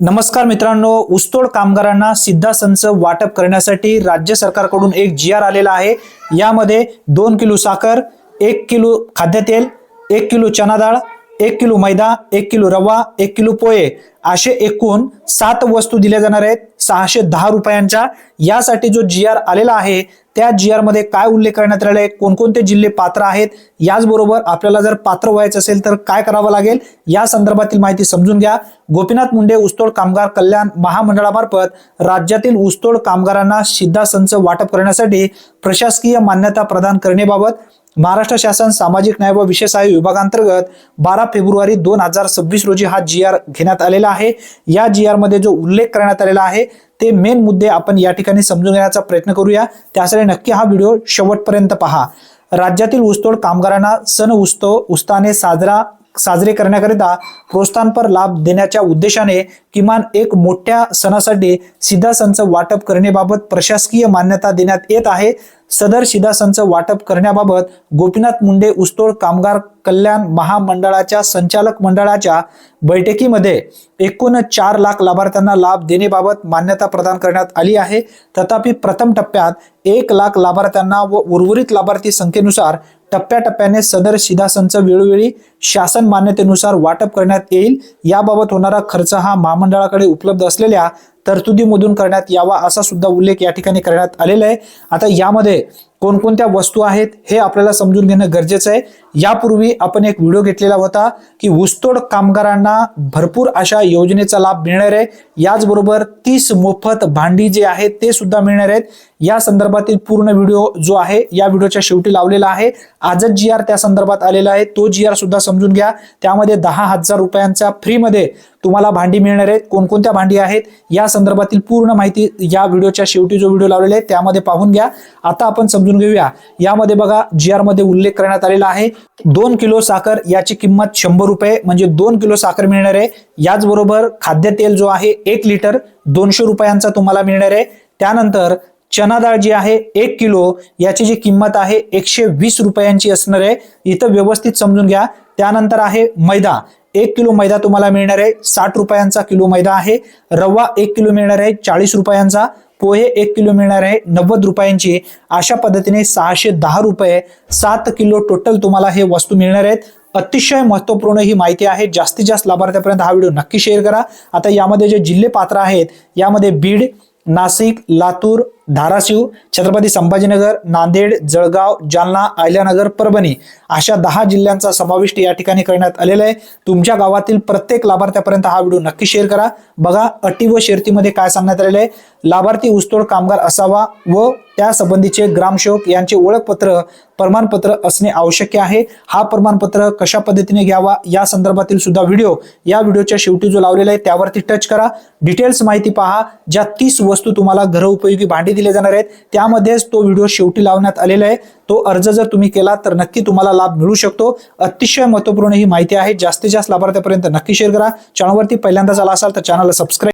नमस्कार मित्रांनो ऊसतोड कामगारांना सिद्धा संच वाटप करण्यासाठी राज्य सरकारकडून एक जी आर आलेला आहे. यामध्ये दोन किलो साखर एक किलो खाद्यतेल एक किलो चना डाळ एक किलो मैदा एक किलो रवा एक किलो पोहे असे एकूण सात वस्तू दिल्या जाणार आहेत. सहाशे दहा रुपयांच्या यासाठी जो जी आर आलेला आहे त्या जी आरमध्ये काय उल्लेख करण्यात आलेला आहे कोणकोणते जिल्हे पात्र आहेत याचबरोबर आपल्याला जर पात्र व्हायचं असेल तर काय करावं लागेल या संदर्भातील माहिती समजून घ्या. गोपीनाथ मुंडे ऊसतोड कामगार कल्याण महामंडळामार्फत राज्यातील ऊसतोड कामगारांना सिद्धा संच वाटप करण्यासाठी प्रशासकीय मान्यता प्रदान करण्याबाबत महाराष्ट्र शासन सामाजिक न्याय व विशेष सहाय्य विभागांतर्गत बारा फेब्रुवारी दोन हजार सव्वीस रोजी हा जी आर घेण्यात आलेला आहे. या जी आरमध्ये जो उल्लेख करण्यात आलेला आहे ते मेन मुद्दे आपण या ठिकाणी समजून घेण्याचा प्रयत्न करूया. त्यासाठी नक्की हा व्हिडिओ शेवटपर्यंत पहा. राज्यातील ऊसतोड कामगारांना सण उत्सव उत्साहाने साजरा साजरे करण्याकरिता प्रोत्साहनपर लाभ देण्याच्या उद्देशाने किमान एक मोठ्या सणासाठी सिधा संच वाटप करण्याबाबत प्रशासकीय मान्यता देण्यात येत आहे. सदर सिधा संच वाटप करण्याबाबत गोपीनाथ मुंडे उस्तोड कामगार कल्याण महामंडळाच्या संचालक मंडळाच्या बैठकीमध्ये एकूण चार लाख लाभार्थ्यांना लाभ देण्याबाबत मान्यता प्रदान करण्यात आली आहे. तथापि प्रथम टप्प्यात एक लाख लाभार्थ्यांना व उर्वरित लाभार्थी संख्येनुसार टप्प्याटप्प्याने सदर सिधा संच वेळोवेळी शासन मान्यतेनुसार वाटप करण्यात येईल. याबाबत होणारा खर्च हा महामंडळाकडे उपलब्ध असलेल्या तरतुदीमधून करण्यात यावा असा सुद्धा उल्लेख या ठिकाणी करण्यात आलेला आहे. आता यामध्ये कोणकोणत्या वस्तू आहेत हे आपल्याला समजून घेणं गरजेचं आहे. यापूर्वी आपण एक व्हिडिओ घेतलेला होता की ऊसतोड कामगारांना भरपूर अशा योजनेचा लाभ मिळणार आहे. याचबरोबर तीस मोफत भांडी जे आहेत ते सुद्धा मिळणार आहेत. या संदर्भातील पूर्ण व्हिडिओ जो आहे या व्हिडिओच्या शेवटी लावलेला आहे. आजच जी आर त्या संदर्भात आलेला आहे. तो जी आर सुद्धा समजून घ्या. त्यामध्ये दहा हजार रुपयांचा फ्रीमध्ये तुम्हाला भांडी मिळणार आहेत कोणकोणत्या भांडी आहेत या संदर्भातील पूर्ण माहिती या व्हिडिओच्या शेवटी जो व्हिडिओ लावलेला आहे त्यामध्ये पाहून घ्या. आता आपण समजून घेऊया. यामध्ये बघा जी आरमध्ये उल्लेख करण्यात आलेला आहे दोन किलो साखर याची किंमत शंभर रुपये म्हणजे दोन किलो साखर मिळणार आहे. याचबरोबर खाद्यतेल जो आहे एक लिटर दोनशे रुपयांचा तुम्हाला मिळणार आहे. त्यानंतर चना डाळ जी आहे एक किलो याची जी किंमत आहे एकशे वीस रुपयांची असणार आहे. इथं व्यवस्थित समजून घ्या. त्यानंतर आहे मैदा. एक किलो मैदा तुम्हाला मिळणार आहे. साठ रुपयांचा किलो मैदा आहे. रवा एक किलो मिळणार आहे. चाळीस रुपयांचा. पोहे एक किलो मिळणार आहे. नव्वद रुपयांची. अशा पद्धतीने सहाशे दहा रुपये सात किलो टोटल तुम्हाला हे वस्तू मिळणार आहेत. अतिशय महत्त्वपूर्ण ही माहिती आहे. जास्तीत जास्त लाभार्थ्यापर्यंत हा व्हिडिओ नक्की शेअर करा. आता यामध्ये जे जिल्हे पात्र आहेत यामध्ये बीड नाशिक लातूर धाराशिव छत्रपती संभाजीनगर नांदेड जळगाव जालना आयल्यानगर परभणी अशा दहा जिल्ह्यांचा समाविष्ट या ठिकाणी करण्यात आलेला आहे. तुमच्या गावातील प्रत्येक लाभार्थ्यापर्यंत हा व्हिडिओ नक्की शेअर करा. बघा अटी व शर्तीमध्ये काय सांगण्यात आलेलं आहे. लाभार्थी ऊसतोड कामगार असावा व त्या संबंधीचे ग्रामसेवक यांचे ओळखपत्र प्रमाणपत्र असणे आवश्यक आहे. हा प्रमाणपत्र कशा पद्धतीने घ्यावा या संदर्भातील सुद्धा व्हिडिओ या व्हिडिओच्या शेवटी जो लावलेला आहे त्यावरती टच करा. डिटेल्स माहिती पहा. ज्या तीस वस्तू तुम्हाला घरउपयोगी भांडी दिले जाणार आहेत. त्यामध्येच तो व्हिडिओ शेवटी लावण्यात आलेला आहे. तो अर्ज जर तुम्ही केला तर नक्की तुम्हाला लाभ मिळू शकतो. अतिशय महत्त्वपूर्ण ही माहिती आहे. जास्तीत जास्त लाभार्थ्यापर्यंत नक्की शेअर करा. चॅनलवरती पहिल्यांदाच आला असाल तर चॅनलला सबस्क्राईब